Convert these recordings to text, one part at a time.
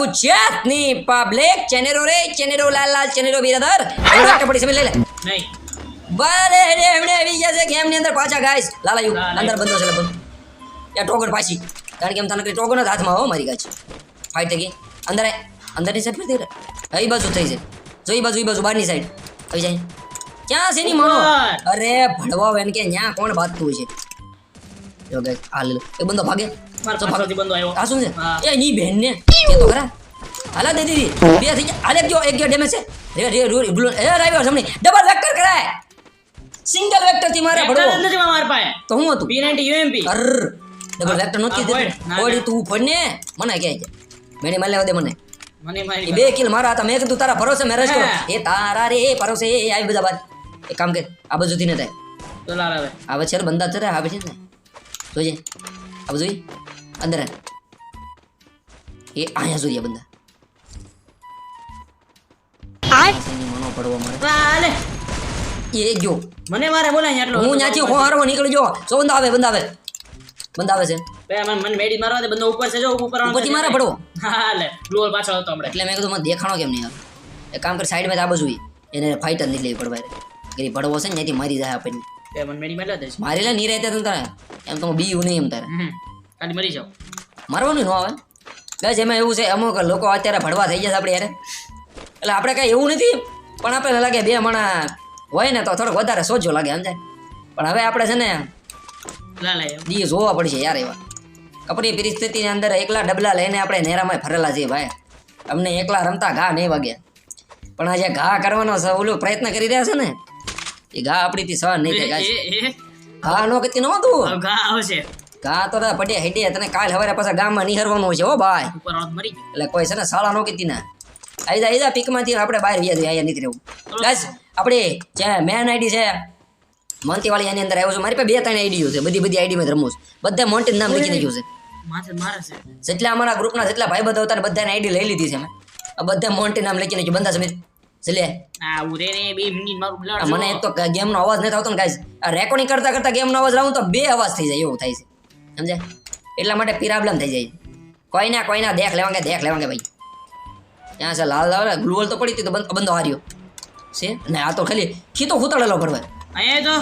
ગુજરાતની પબ્લિક ચેનેરો રે ચેનેરો લાલ લાલ ચેનેરો બિરાદર કપડી સમજ લઈ લે. નહીં. બરે રે એમણે આવી ગયા છે ગેમની અંદર પાછા ગાઈસ લાલા યુ અંદર બંધો છે બંધ યા ટોગર પાછી. કારણ કે એમ તને ટોગર જ હાથમાં હો મારી ગાઈસ ફાઈટ થઈ અંદર અંદરની સાઈડ ફેરતી રે એ બાજુ થઈ છે. જોઈ બાજુ એ બાજુ બહારની સાઈડ આવી જાય. ક્યાં છે ની મારો અરે ભડવા વેન કે ન્યા કોણ બાતું છે? જો ગાઈસ આ લે. એ બંધો ભાગે. મારા પાછળથી બંદો આવ્યો. આ શું છે? એ ની બેન ને કે તો ખરા. હાલા દે દીદી બે થઈ ગયા. એક જો એક ગયો ડેમેજ છે. રે રે રે ગ્લો. એ રાઈવર સામે ડબલ વેક્ટર કરાય. સિંગલ વેક્ટરથી મારે ભડવો નથી મારા પાસે. તો હું હતું? P90 UMP અર ડબલ વેક્ટર નો કી દે ઓડી તું ફોડ ને. મને કે મેને માર લેવા દે મને. મને મારી બે કિલ મારા હતા મેં કીધું તારા ભરોસે મેં રસ્તો એ તારા રે ભરોસે. એ આવી બધા બાદ. એક કામ કે આ બાજુથી ને થાય. તો લાલ આવે છે બંદા છે આવે છે ને જોજે. આ બધું જોઈ. અંદર. એ અહીંયા જોઈએ બંદા મનો પડવો મારે એ ગયો મને મારે બોલાય એટલો હું ન્યાથી હું હારવા નીકળી ગયો સો બંદા આવે બંદા આવે. બંદા આવે છે. બે મને મને મેડી મારવા દે બંદો ઉપર છે જો ઉપર ઉપરથી મારે પડવો. હા લે પાછળ હતો હમણાં. એટલે મેં કીધું મને દેખાણો કેમ નહીં આવે? એક કામ કર સાઈડમાં આ બાજુ એને ફાઈટર નહીં નીકળી પડવા. ગરી પડવો છે ને ત્યાંથી મારી જાય આપણને. બે મને મેડી મારવા દે મારી લે નહીં રહેતા તને તારે. એમ તો હું બીયું નહીં એમ તારે. ખાલી મરી જાઓ. મરવાનું ન આવે બસ એમાં એવું છે અમુક લોકો અત્યારે ભડવા થઈ જશે આપણે યાર એટલે આપણે કાંઈ એવું નથી પણ આપણે લાગે બે મણા હોય ને તો થોડોક વધારે સોજો લાગે સમજાય? પણ હવે આપણે છે ને દી જોવા પડશે યાર એવા. કપરી પરિસ્થિતિની અંદર એકલા ડબલા લઈને આપણે નેરામાં ફરેલા છીએ ભાઈ. અમને એકલા રમતા ઘા નહીં વાગ્યા પણ આ જે ઘા કરવાનો ઓલું પ્રયત્ન કરી રહ્યા છે ને એ ઘા આપણીથી સહન નહીં થાય ઘા નો કતી નહોતું. ઘા આવશે. ઘા તો પડ્યા હેડે તને કાલ હવારે પાછા ગામમાં નિહરવાનું છે હો ભાઈ. એટલે કોઈ છે ને શાળા નો કીધી ના. આઈ જા આઈ જા પીકમાંથી આપણે બહાર વ્યા જઈએ અહીંયા નીકળી બસ આપણે જે મેન આઈડી છે મોન્ટી વાળી એની અંદર આવ્યો છું. મારી પાસે બે ત્રણ આઈડીઓ છે બધી બધી આઈડીમાં રમું છું. બધા મોન્ટી નામ લખી દીધું છે. જેટલા અમારા ગ્રુપના જેટલા ભાઈ બધા હતા બધાને આઈડી લઈ લીધી છે મેં. બધા મોન્ટી નામ લખી નાખ્યું. બંધા સમીર આ મને એક તો ગેમનો અવાજ નથી આવતો ને ગાઈસ રેકોર્ડિંગ કરતા કરતા ગેમનો અવાજ લાવું તો બે અવાજ થઈ જાય એવું થાય છે. સમજે? એટલા માટે પ્રોબ્લેમ થઈ જાય. કોઈના કોઈના દેખ લેવાંગે દેખ લેવાંગે ભાઈ. ત્યાં છે લાલ લાલ ગ્લુઅલ તો પડી હતી તો બંધ બંધો હાર્યો. છે? ને આ તો ખાલી ખીતો ખૂતળેલો પડવા અહીંયા તો.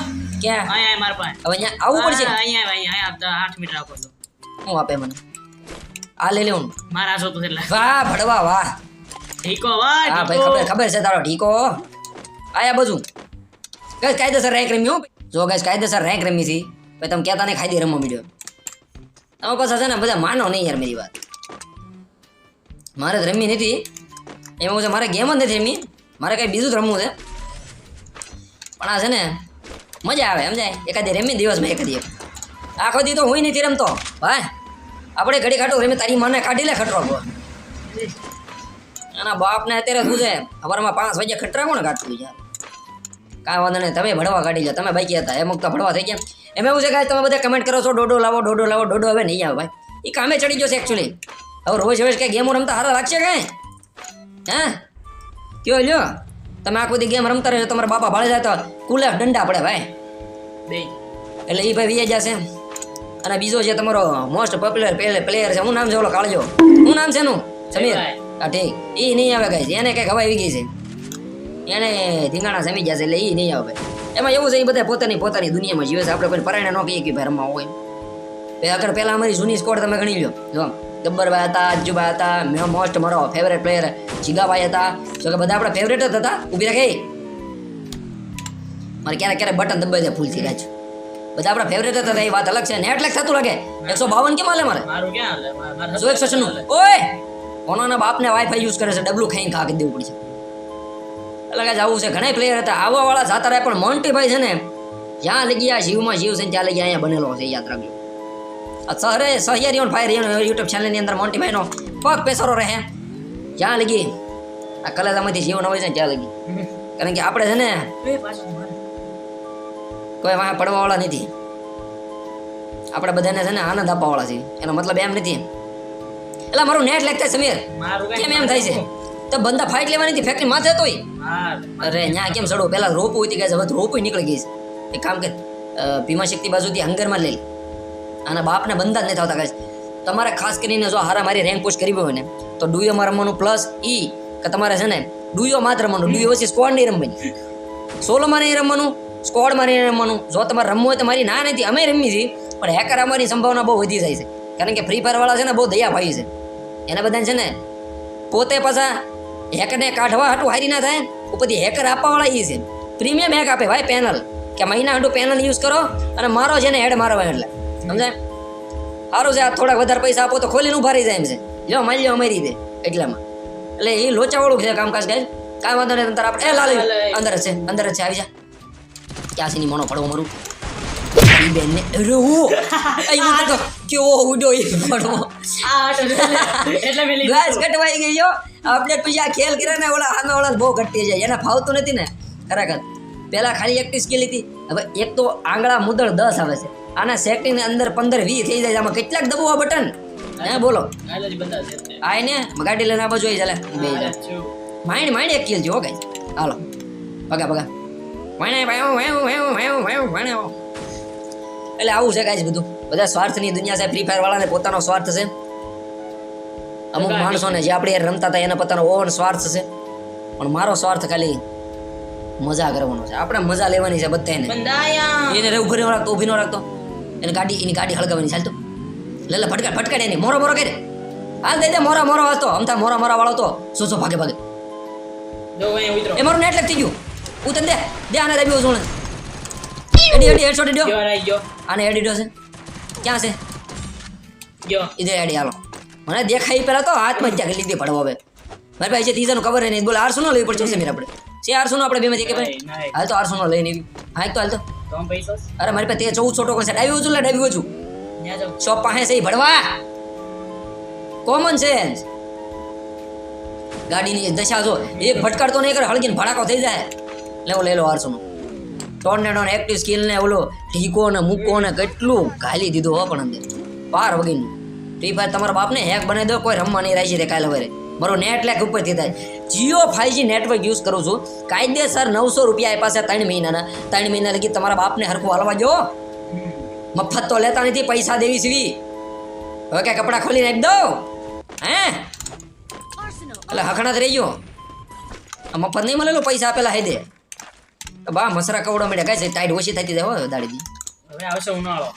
ક્યાં? અહીંયા મારા પાસે. હવે અહીંયા આવવું પડશે. હા, અહીંયા અહીંયા અહીંયા આઠ મીટર આપો તો. શું આપે મને? આ લઈ લેવું. મારા છો તો એટલે. વાહ ભડવા વાહ. ઠીકો વાહ હા ભાઈ ખબર ખબર છે તારો ઠીકો આયા બાજુ ગઈસ કાયદેસર રેન્ક રમ્યો હો જો ગઈસ કાયદેસર રેન્ક રમી છે. ભાઈ તમે કહેતા ને ખાઈ દે રમવા મીડ્યો. તમે પાછા છે ને બધા માનો નહીં યાર મારી વાત. મારે જ રમી નથી. એમાં હું છે મારે ગેમ જ નથી રમી મારે કંઈ બીજું જ રમવું છે. પણ આ છે ને મજા આવે, સમજાય? એકાદી રમી દિવસમાં એકાદી એક. આખો દી તો હું નથી રમતો. ભાઈ, આપણે ઘડી કાઢો રમી, તારી મને કાઢી લે ખટરો એના બાપને અત્યારે શું છે? અમારામાં પાંચ વાગ્યા ખટરા કોણ કાઢતું યાર? કાંઈ વાંધો નહીં. તમે ભણવા કાઢી લો તમે બાકી હતા. એમ તો ભણવા થઈ ગયા. એમ એવું છે કે તમે બધા કમેન્ટ કરો છો ડોડો લાવો ડોડો લાવો ડોડો હવે નહીં આવે ભાઈ. એ કામે ચડી ગયો છે એકચ્યુઅલી હવે રોજ રોજ કંઈ ગેમો રમતા સારા લાગશે કાંઈ? હા? કયો લ્યો? તમે આખો દી ગેમ રમતા રહ્યો તમારા બાપા ભાળે જાય તો કુલર દંડા પડે ભાઈ. બે એટલે એ ભાઈ વીએ જશે અને બીજો જે તમારો મોસ્ટ પોપ્યુલર પ્લેયર છે હું નામ છે ઓલો કાળજો? શું નામ છે એનું? સમીર. હા ઠીક. એ નહીં આવે કઈ એને કંઈક હવા આવી ગઈ છે. એને ધીંગાણા જમી જશે એટલે એ નહીં આવે. એમાં એવું છે એ બધા પોતાની પોતાની દુનિયામાં જીવે છે. આપણે કોઈ પરાયણે ન કહીએ કે ભાઈ રમવા હોય. આગળ પહેલાં અમારી જૂની સ્કોડ તમે ગણી લો જો ગબ્બરભાઈ હતા અજ્જુભાઈ હતા મેં મોસ્ટ મારો ફેવરેટ પ્લેયર જીગાભાઈ હતા. જો કે બધા આપણા ફેવરેટ જ હતા. ઊભી રાખે મારે ક્યારેક ક્યારેક બટન દબાઈ જાય ભૂલથી રાજ બધા આપણા ફેવરેટ હતા એ વાત અલગ છે. નેટ લેક થતું લાગે. એકસો બાવન કેમ હાલે મારે? સો એકસો છન્નું. ઓય! કોનાના બાપને વાઈફાઈ યુઝ કરે છે ડબલું ખાઈને ખાકી દેવું પડશે. એટલે કે આવું છે. ઘણા પ્લેયર હતા. આવવા વાળા જાતા રહ્યા પણ મોન્ટીભાઈ છે ને જ્યાં લગી આ શિવમાં જીવ છે ત્યાં લગી અહીંયા બનેલો છે યાદ રાખજો. સહરે સહિયારી ઓન ફાયર યુટ્યુબ ચેનલની અંદર મોન્ટીભાઈનો પગ પેસરો રહે. જ્યાં લગી આ કલેજામાંથી જીવ ન હોય છે ત્યાં લગી કારણ કે આપણે છે ને. કોઈ વાંહે પડવાવાળા નથી. આપણે બધાને છે ને આનંદ આપવાવાળા છે એનો મતલબ એમ નથી. એટલે મારું નેટ લાગતા સમીર. મારું કેમ એમ થાય છે? તો બંદા ફાઇટ લેવાની હતી ફેક્ટરી માથે તોય અરે ન્યા કેમ સડો? પેલા રોપ હતી ગાય હવે રોપ નીકળી ગઈ છે. એક કામ કર ભીમા શક્તિ બાજુથી હંગરમાં લઈ લે. આના બાપને બંધા જ નહીં થતા ગાય તમારે ખાસ કરીને જો હારા મારી રેન્ક પુશ કરવી હોય ને તો ડુયોમાં રમવાનું પ્લસ ઈ કે તમારે છે ને ડુયો માત્ર રમવાનું. ડુયો પછી સ્કોડ નહીં રમવાની. સોલોમાં નહીં રમવાનું સ્કોડમાં નહીં રમવાનું. જો તમારે રમવું હોય તો મારી ના નથી અમે રમી છીએ પણ હેકર આવવાની સંભાવના બહુ વધી જાય છે. કારણ કે ફ્રી ફાયર વાળા છે ને બહુ દયા ભાઈ છે. એના બધાને છે ને પોતે પાછા હેકરને કાઢવા હાટું હારી ના થાય ઉપરથી હેકર આપવાવાળા એ છે. પ્રીમિયમ હેક આપે ભાઈ પેનલ કે મહિના હાટું પેનલ યુઝ કરો અને મારો છે ને હેડ મારવા એટલે. સમજાય? સારું છે આ થોડાક વધારે પૈસા આપો તો ખોલીને ઊભા રહી જાય એમ છે. જો મારી લ્યો અમારી દે એટલામાં. એટલે એ લોચાવાળું છે કામકાજ ગાય કાંઈ વાંધો નહીં તાર આપણે એ લાલ અંદર છે અંદર છે આવી જા. ક્યાં છે ની મોનો પડવો મારું? ઈ બેન ને અરે ઓ અહીં તો કેવો ઉડ્યો એ પડવો. એટલે કટવાઈ ગયો આપણે પછી આ ખેલ કર્યા ને ઓલા સામે ઓલા બહુ ઘટી જાય એને ફાવતું નથી ને ખરેખર પેલા ખાલી એકટી સ્કિલ હતી હવે એક તો આંગળા મુદળ દસ આવે છે આના સેટિંગ અંદર પંદર વીસ થઈ જાય. આમાં કેટલાક દબાવવા બટન હે બોલો હાલો જી બંધા છે તે. આ ને ગાડી લઈને આવી ચાલે બે આ જા. છું. માઇન્ડ માઇન્ડ એક કિલ જો ગાઈસ હાલો પગા પગા વાણે વાયો વાયો વાયો વાયો વાયો વાણે એટલે આવું છે ગાઈસ બધું બધા સ્વાર્થની દુનિયા છે ફ્રી ફાયર વાળાને પોતાનો સ્વાર્થ છે અમુક માણસોને જે આપણે યાર રમતા હતા એના પોતાનો ઓવન સ્વાર્થ છે. પણ મારો સ્વાર્થ ખાલી મજા કરવાનો છે. આપણે મજા લેવાની છે બધાને એને રેવું ઘરે રાખતો ઊભી ન રાખતો. એને ગાડી એની ગાડી હળગાવવાની ચાલતો લે લે ફટકા ફટકાડે એની. મોરો મોરો કરે. હાલ દે દે મોરા મોરો વાંચતો અમતા મોરા મોરા વાળો તો. સો શું ભાગે ભાગે. એ મારું નેટ લગ થઈ ગયું. તને દે. દે આને દે સોણે એડી એડી હેડશોટ એડ્યો આને એડી છે. ક્યાં છે? ગયો ઇધર એડી હાલો. મને દેખાઈ પેલા તો હાથમાં જ ત્યાં લીધી પડવો હવે. મારી પાસે ત્રીજાનું ખબર નહીં બોલ આરસો નો લેવી પડશે સમીર આપણે. છે આરસો નો આપણે બેમાંથી કે ભાઈ. હાલ તો આરસો નો લઈને આવી. હા તો હાલ તો. અરે મારી પાસે તે ચૌદ છોટો છે. ડાબી છું લે છું શોપ પાસે છે ઈ ભડવા કોમન સેન્સ ગાડીની દશા જો એક ભટકાડતો નહીં કરે હળગીને ભડાકો થઈ જાય. લેવો લઈ લો આરસો ટોર્નેડો ને એક્ટિવ સ્કિલ ને ઓલો ઢીકો ને મૂકો ને કેટલું ઘાલી દીધું હો પણ અંદર. પાર વગીનું. ફ્રી ફાયર તમારા બાપને હેક બનાવી દો કોઈ રમવા નહીં રહેશે કાલે હવે મારો નેટ લેક ઉપરથી થાય. જીઓ ફાઈવજી નેટવર્ક યુઝ કરું છું. કાયદેસર નવસો રૂપિયા આપ્યા છે ત્રણ મહિનાના. ત્રણ મહિના લગી તમારા બાપને હરખું હાલવા જો મફત તો લેતા નથી પૈસા દેવી સીવી. હવે કે કપડાં ખોલીને આપી દો. હે? એટલે હખણાત રહી ગયો મફત નહીં મળેલો પૈસા આપેલા હે દે. બા મસરા કવડો મળ્યા. કઈ છે ટાઈટ ઓછી થતી જાય દાડી હવે આવશે ઉનાળો.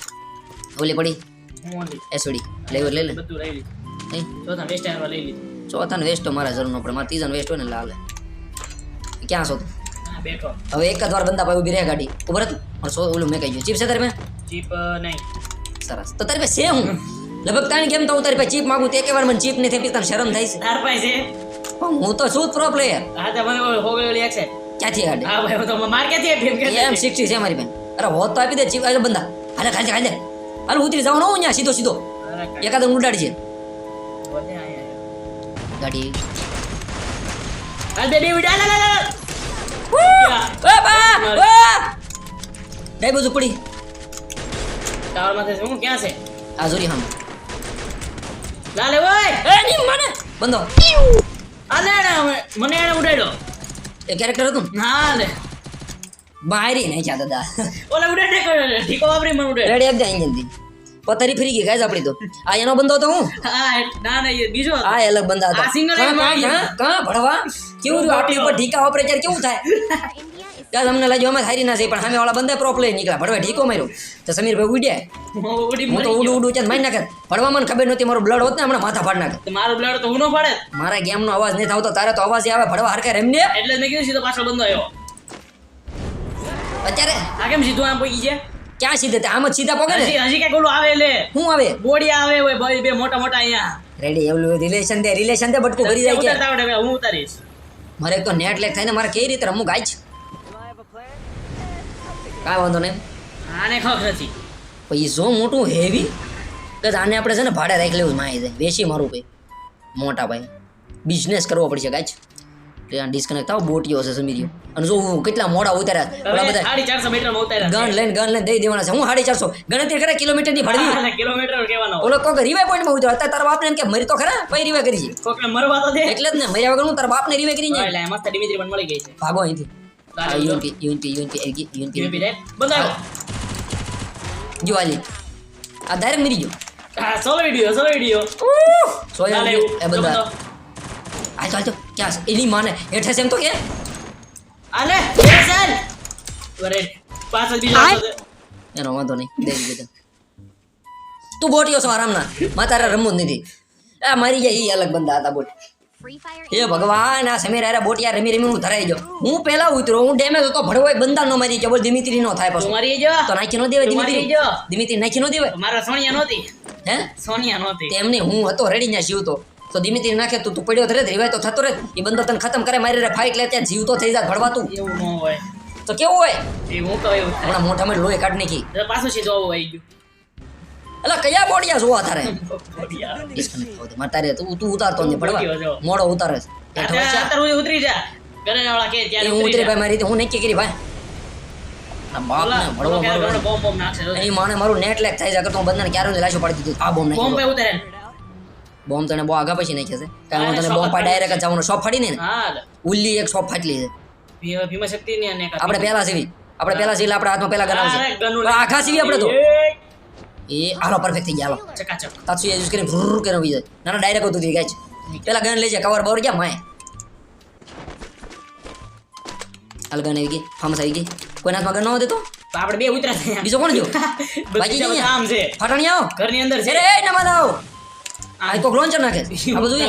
ઓલી પડી. હું ઓલી એસોડી લેવું લે લે. બધું લઈ લીધું. ચોથા વેસ્ટ ટાઈમ લઈ લીધું. ચોથા ને વેસ્ટ મારા જરૂર ન પડે મારા ત્રીજા વેસ્ટ હોય ને લાલે. ક્યાં છો તું? બેઠો. હવે એક જ વાર બંદા પાસે ઊભી રહ્યા ગાડી. ઉભર હતું પણ સો ઓલું મેં કહી ગયું ચીપ છે તારી મેં ચીપ નહીં. સરસ. તો તારી પાસે છે હું? લગભગ તાણી કેમ તો હું તારી પાસે ચીપ માગું તે એક વાર મને ચીપ નહીં થઈ તને શરમ થાય છે? તાર પાસે હું તો છું પ્રો પ્લેયર હા તો મને હો ગયો એક છે ક્યાંથી ગાડી? હા ભાઈ હું તો માર ક્યાંથી એમ કે? છે મારી બેન. અરે હોત તો આપી દે ચીપ બંદા. હાલે ખાલી ખાલી હાલ ઉતરી જવાનું હું અહીંયા સીધો સીધો. એકાદ ઉડાડી છે. ગાડી. હાલ બે બે ઉડા લા લા ઓ બા ઓ ડાઈ બાજુ પડી. ટાવરમાંથી હું ક્યાં છે? આ જોરી હમ. લા લે ઓય! એ ની મને. બંધો આ લે ને હવે મને એને ઉડાડ્યો. એ કેરેક્ટર હતું હા લે. બારી નહીં ક્યાં દાદા. ઓલા ઉડાડે ઠીકો વાપરી મને ઉડાડ્યો રેડી આપી અહીં જલ્દી પથારી ફરી ગઈ ગાય આપડી તો. આ એનો બંધો હતો હું? હા એ- ના ના એ બીજો હતો. આ અલગ બંધા હતા. આ single કાં, એમ કાં, આવી કાં, કાં, ભણવા? કેવું રહ્યું? આપણી ઉપર ઢીકા વાપરે ત્યારે કેવું થાય? ત્યાં તમને લાગ્યું અમે હારી ના છે પણ સામે વાળા બંદા પ્રો પ્લે નીકળ્યા. ભડવા ઢીકો માર્યો. તો સમીરભાઈ ઉડ્યા. હું ઉડી હું તો મરી ઉડું ગયો. ઉડું ત્યાં મારી નાખે. ભણવા મને ખબર નહોતી મારો બ્લડ હોત ને હમણાં માથા ફાડ નાખે. તો મારો બ્લડ તો હું ન પડે મારા ગેમનો અવાજ નહીં થતો તારે તો અવાજ આવે ભડવા હરકે રેમને. એટલે જ મેં કીધું સીધો પાછો બંધ આવ્યો. અત્યારે? આ કેમ સીધું આમ પગી છે? ક્યાં સીધે? તે આમ જ સીધા પગે ને? હજી કંઈક ઓલું આવે લે. શું આવે? બોડી આવે હોય ભાઈ બે મોટા મોટા અહીંયા. રેડી એવું રિલેશન દે રિલેશન દે બટકું ભરી જાય હવે હું ઉતારીશ. મારે તો નેટ લેક થાય ને મારે કઈ રીતે રમવું ગાય કાંઈ વાંધો નહીં. આને ખબર નથી. પછી જો મોટું હેવી કે આને આપણે છે ને ભાડે રાખી લેવું માહિતી વેચી મારું ભાઈ મોટા ભાઈ. બિઝનેસ કરવો પડશે ગાય ત્યાં ડિસ્કનેક્ટ થાવ બોટીઓ છે સમીરીઓ અને જો હું કેટલા મોડા ઉતાર્યા ઓલા બધા સાડી ચારસો મીટર ઉતાર્યા ગન લઈને ગન લઈને દઈ દેવાના છે. હું સાડી ચારસો? ગણતરી કરે કિલોમીટરની છે. કિલોમીટર કહેવાનો. ઓલો કોક રીવાય પોઈન્ટમાં ઉતર્યો. અત્યારે તારા બાપને એમ કે મરી તો ખરા પછી રીવાય કરી છે. કોકને મરવા તો દે. એટલે જ ને મર્યા વગર હું તારા બાપને રીવાય કરી જાય એટલે મસ્ત ડિમિત્રી પણ મળી ગઈ છે. ભાગો અહીંથી. આ લાલ યુએનપી યુએનપી યુએનપી આવી ગઈ યુપી યુએનપી રે બંધ આવ્યો જો આલી આ ડાયરેક્ટ મરી ગયો. હા solo video solo video. Solo એ બધા. બધા આ ચાલ તો ક્યાં એની માને. હેઠે છે એમ તો કે. વરે બીજો એનો વાંધો નહીં. દઈ દીધો તું બોટિયો છો આરામના. માં તારે રમવું જ નથી. આ મારી ગયા એ અલગ બંદા હતા બોટ હે ભગવાન આ સમીર અરે બોટિયા રમી રમી હું ધરાઈ ગયો. હું પેલા ઉતરો હું ડેમેજ હતો ભડવો બંદા નો મારી ગયો. બોલ દિમિત્રી નો થાય પછી. મારી જો તો નાખી નો દેવાય દિમિત્રી? જો દિમિત્રી નાખી નો દેવાય? મારા સોનિયા નોતી? હે? સોનિયા નોતી. તેમ હું હતો રેડી ને જીવતો. તો દિમિત્રી નાખે તું તું પડ્યો રહે રિવાય તો થતો રહે એ બંદો તને ખતમ કરે મારી રે ફાઇટ લે ત્યાં જીવતો થઈ જાય ભડવા તું. એવું ન હોય. તો કેવું હોય? એ હું કહું એવું થાય. હમણાં મોઢામાં લોહી કાઢ નાખી. એટલે પાછું છે જોવું આવી ગયું એટલે કયા બોડિયા જોવા તારે? બઢિયા. Disconnect મારે તારે તું તું ઉતારતો ને પડવા મોડો ઉતારે ઉતરી જા. ઘરે વાળા કે ત્યારે હું ઉતરી ભાઈ મારી હું નક્કી કરી ભાઈ. મારો નેટ લેક થાય છે અગર તો હું બંધાને ક્યારે લાશો પાડી દીધું. આ બોમ્બ બોમ્બ ઉતારે. બોમ્બ તને બહુ આગા પછી નાખ્યો છે. કારણ હું તને બોમ્બ પર ડાયરેક્ટ જવાનો શોપ ફાડી ને. ઉલ્લી એક શોપ ફાટલી છે. ભીમ- ભીમશક્તિ ની અને આપણે પહેલા સીવી. આપણે પહેલા સીવી આપણે હાથમાં પહેલા ગનાવશે અરે, આખા સીવી આપણે તો. એ, આલો પરફેક્ટ થઈ ગયા ચકાચક. તાત્સુ યુઝ કરીને ભૂર કરીને ઊભી જાય. ના ના ડાયરેક્ટ ઉતરી ગાય છે પેલા ગન લેજે કવર બવર ગયા માય. હાલ ગન આવી ગઈ. ફામસ આવી ગઈ. કોઈ હાથમાં ગન ન હોતે તો? તો આપણે બે ઉતરા બીજો કોણ જો બાકી આમ છે. ફટાણી આવો. ઘરની અંદર છે. એ નમાદ આવો. આ તો લોન્ચર નાખે આ બધું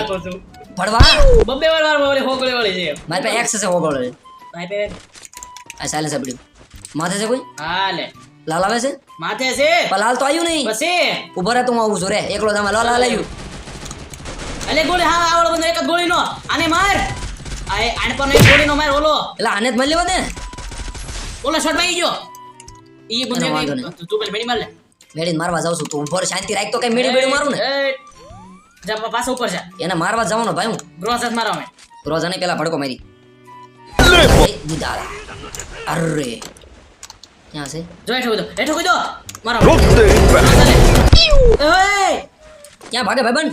ભડવા બબ્બે વાર વાર ઓલી હોગળે વાળી છે. મારી પાસે એક્સ છે હોગળે ભાઈ બે આ સાલે સબડી માથે છે કોઈ? હા લે. લાલ આવે છે? માથે છે. પણ લાલ તો આવ્યું નહીં. પછી? ઊભો રહે તો હું આવું છું. રે એકલો તમે લાલ આવ્યું અલે ગોળી હા આવડો બંદો એક જ ગોળીનો. આને માર. આ આને પર એક ગોળીનો માર ઓલો. એટલે આને જ મળી લેવા દે ઓલો શોટમાં ગયો. ઈ બંદો. તું પેલી મેડી માર લે. મેડી મારવા જાઉં છું. તું ઊભો રહે, શાંતિ રાખ તો કઈ મેડી મેડી મારું ને. જા પા- પાછો ઉપર જા. એને મારવા જવાનો ભાઈ હું. ગ્રોસ હાથ મે અમે. રોજાને પેલા ભડકો મારી. દીધા અરે. ક્યાં છે? જો હેઠો કૂદો. હેઠો કૂદો. મારો ક્યાં ભાગે ભાઈબંધ?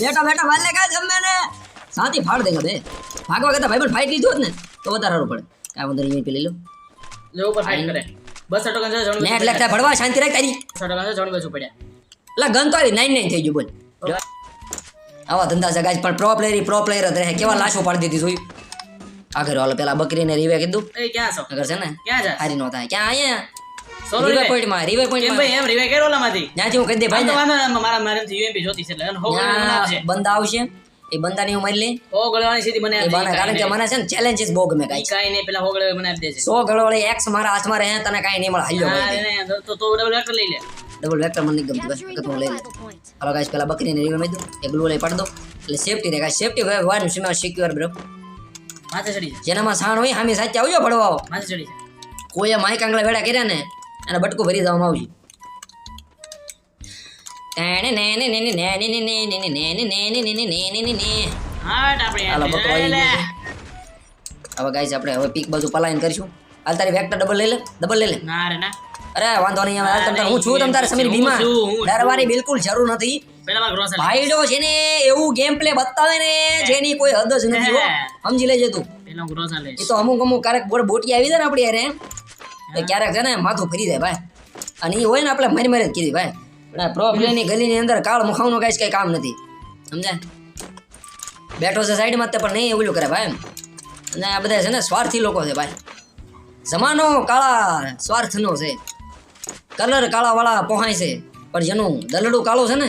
બેટા બેટા વાલે કા જમે ને. સાથી ફાડ દેગા બે ભાગવા કરતા ભાઈબંધ ફાઈટ લીધો જ ને તો વધારે સારું પડે. કાંઈ વાંધો નહીં પેલી લો. જો ઉપર ફાઈટ કરે. બસ ટકા કંજો જણ નેટ લેખતા ભડવા શાંતિ રાખ તારી. ટકા કંજો જણ બેસું પડ્યા. એટલે ગન નાઈન નાઈન થઈ ગયું બોલ. આવા ધંધા છે ગાઈસ પણ પ્રો પ્લેયર પ્રો પ્લેયર જ રહે. કેવા લાશો પાડી દીધી જોયું? આગળ વાલો પેલા બકરીને રીવે કીધું એ ક્યાં છો? આગળ છે ને? ક્યાં જા? હારી નો થાય. ક્યાં અહીંયા? સોલો રીવે પોઈન્ટમાં રીવે પોઈન્ટમાં. ભાઈ એમ રીવે કેરો લામાંથી ન્યાથી હું કહી દે ભાઈ નહીં, મારા થી યુએમપી જોતી છે એટલે હો બંદા આવશે. એ બંદાની હું મારી લે. હો ગળવાની સીધી મને એ બના કારણ કે મને છે ને ચેલેન્જીસ બહુ ગમે કાઈ કાઈ નહીં, પેલા હો ગોળી મને આપી દેજે. સો ગળવાળી એક્સ મારા હાથમાં રહે તને કાઈ નહીં મળે. હાલ્યો તો- તો ડબલ લઈ લે. ડબલ વેક્ટર મને ગમતું બસ ભાઈ હું લઈ લઉં હાલો ગાઈસ પેલા બકરીને રીવે મેં દો એ ગ્લુ લઈ પાડી દો એટલે સેફટી રહે ગાઈસ સેફટી વન સીમા સિક્યોર બ્રો માથે ચડી જેનામાં સાણ હોય હામી સાચે આવજો ભડવાઓ માથે ચડી કોઈએ માઈક આંગળા વેડા કર્યા ને અને બટકું ભરી દેવામાં ને હાટ આપણે હાલો entry. બકરો આવી લે. ગયો છે. હવે ગાઈસ આપણે હવે પીક બાજુ પલાયન કરીશું હાલ તારી વેક્ટર ડબલ લઈ લે ડબલ લઈ લે ના રે ના. અરે વાંધો નહીં અમે તમ હું છું તમ તારે સમીર છું. ડરવાની બિલકુલ જરૂર નથી. ભાઈડો છે ને એવું ગેમ પ્લે બતાવે ને જેની કોઈ હદ જ નથી હો. સમજી લેજે તું. એ તો અમુક અમુક ક્યારેક બોર બોટી આવી જાય ને આપણી યારે એ ક્યારેક છે ને માથું ફરી જાય ભાઈ. અને એ હોય ને આપણે મરી મરી જ કીધી ભાઈ. પણ પ્રો પ્લેની ગલીની અંદર કાળ મુખાવનું કાંઈ કંઈ કઈ કામ નથી. સમજાય? બેઠો છે સાઈડમાં તે પણ નહીં ઓલું કરે ભાઈ. અને આ બધા છે ને સ્વાર્થી લોકો છે ભાઈ. જમાનો કાળા સ્વાર્થનો છે. કલર કાળાવાળા પહોંચાય છે. પણ જેનું દલડું કાળું છે ને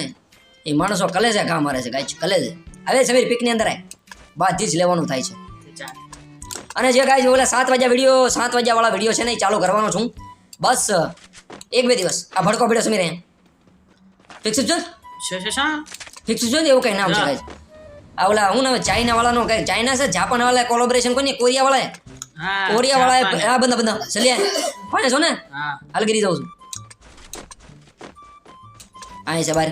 એ માણસો કલેજે ઘા મારે છે ગાય કલેજે. હવે સમીર પીકની અંદર આય. જ લેવાનું થાય છે. અને જે ગાય ઓલા સાત વાગ્યા વીડિયો સાત વાગ્યા વાળા વીડિયો છે ને એ ચાલુ કરવાનો છું. બસ એક બે દિવસ. આ ભડકો ભીડો સમીર એમ ફિક્સ છો? ફિક્સ છો ને? એવું કઈ નામ છે ગાય આ ઓલા હું ના ચાઇના વાળાનો કઈ ચાઇના છે જાપાન વાળા કોલોબરેશન કોઈ કોરિયા વાળા હા, કોરિયા વાળા આ બંદા બંદા ચલ્યા પાણે છો ને હાલ કરી જાઉં છું આય છે બાર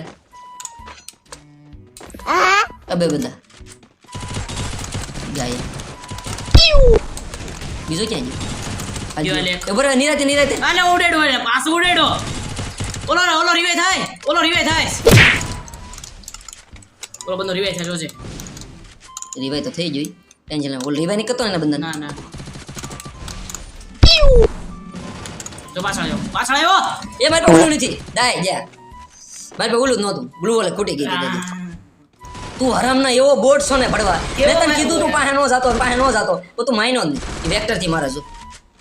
અબે બધા જાય બીજો ક્યાં ગયો બરાબર નિરાતે નિરાતે આને ઉડેડો એને, પાછું ઉડેડો. ઓલો ઓલો રિવે થાય ઓલો રિવે થાય ઓલો બંદો રિવે થાય જોજે રિવાય તો થઈ જોઈ ટેન્શન ના ઓલ રિવાય નહીં કરતો ને એના ના ના જો પાછળ આવ્યો. પાછળ આવ્યો? એ મારે પગલું નથી. દાય જા. મારે પગલું જ નહોતું. બ્લુ વોલે ખૂટી ગઈ. તું હરામના એવો બોટ છો ને પડવા મેં તને કીધું તું પાસે નો જાતો પાસે નો જાતો. તો તું માયનો જ નહીં. વેક્ટરથી મારે છું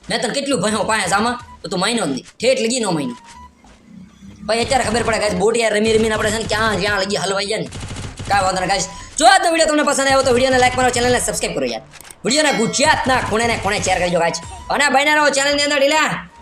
મેં તને કેટલું ભણ્યો પાસે આમાં તો તું માયનો જ નહીં. ઠેઠ લગી નો માયનો. ભાઈ અત્યારે ખબર પડે ગાઈસ બોટ યાર રમી રમીને આપણે છે ને ક્યાં જ્યાં લગી હલવાઈ જાય ને. કાંઈ વાંધો નહીં. ગાઈસ જો આજનો વીડિયો તમને પસંદ આવ્યો તો વિડીયોને લાઈક કરો ચેનલને સબસ્ક્રાઈબ કરો યાર. વિડીયોને ગુજરાતના ખૂણે ને ખૂણે શેર કરજો ગાઈસ. અને રહો ચેનલની અંદર ઢીલા.